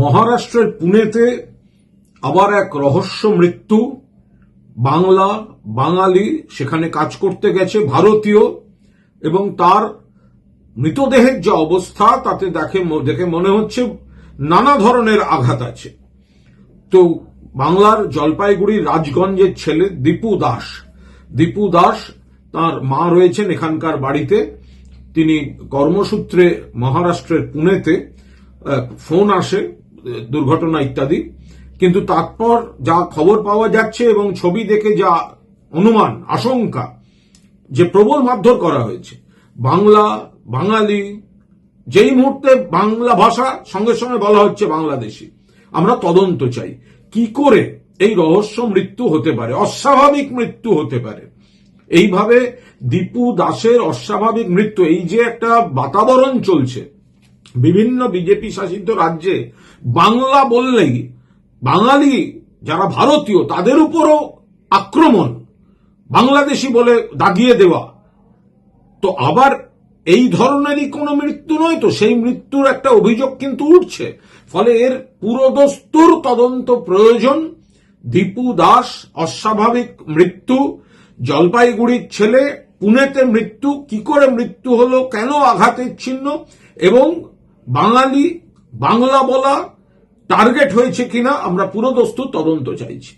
মহারাষ্ট্রের পুনেতে আবার এক রহস্য মৃত্যু। বাংলা, বাঙালি সেখানে কাজ করতে গেছে, ভারতীয়, এবং তার মৃতদেহের যে অবস্থা, তাতে দেখে দেখে মনে হচ্ছে নানা ধরনের আঘাত আছে। তো বাংলার জলপাইগুড়ির রাজগঞ্জের ছেলে দীপু দাস। দীপু দাস তার মা রয়েছেন এখানকার বাড়িতে। তিনি কর্মসূত্রে মহারাষ্ট্রের পুনেতে ফোন আসে। দুর্ঘটনা ইত্যাদি। কিন্তু তারপর যা খবর পাওয়া যাচ্ছে এবং ছবি দেখে যা অনুমান, আশঙ্কা, যে প্রবল মারধর করা হয়েছে। বাংলা, বাঙালি, যেই মুহূর্তে বাংলা ভাষা, সঙ্গে সঙ্গে বলা হচ্ছে বাংলাদেশি। আমরা তদন্ত চাই। কি করে এই রহস্য মৃত্যু হতে পারে? অস্বাভাবিক মৃত্যু হতে পারে। এইভাবে দীপু দাসের অস্বাভাবিক মৃত্যু, এই যে একটা বাতাবরণ চলছে বিভিন্ন বিজেপি শাসিত রাজ্যে বাংলা বললেই, বাঙালি যারা ভারতীয়, তাদের উপরও আক্রমণ। বাংলাদেশি বলে দাগিয়ে দেওয়া। তো আবার এই ধরনেরই কোনো মৃত্যু নয় তো? সেই মৃত্যুর একটা অভিযোগ কিন্তু উঠছে। ফলে এর পুরোদস্তুর তদন্ত প্রয়োজন। দীপু দাস, অস্বাভাবিক মৃত্যু। জলপাইগুড়ির ছেলে পুনেতে মৃত্যু। কি করে মৃত্যু হলো? কেন আঘাতের চিহ্ন? এবং বাঙালি বাংলা বলা টার্গেট হয়েছে কিনা আমরা পুরোদস্তু তদন্ত চাইছি।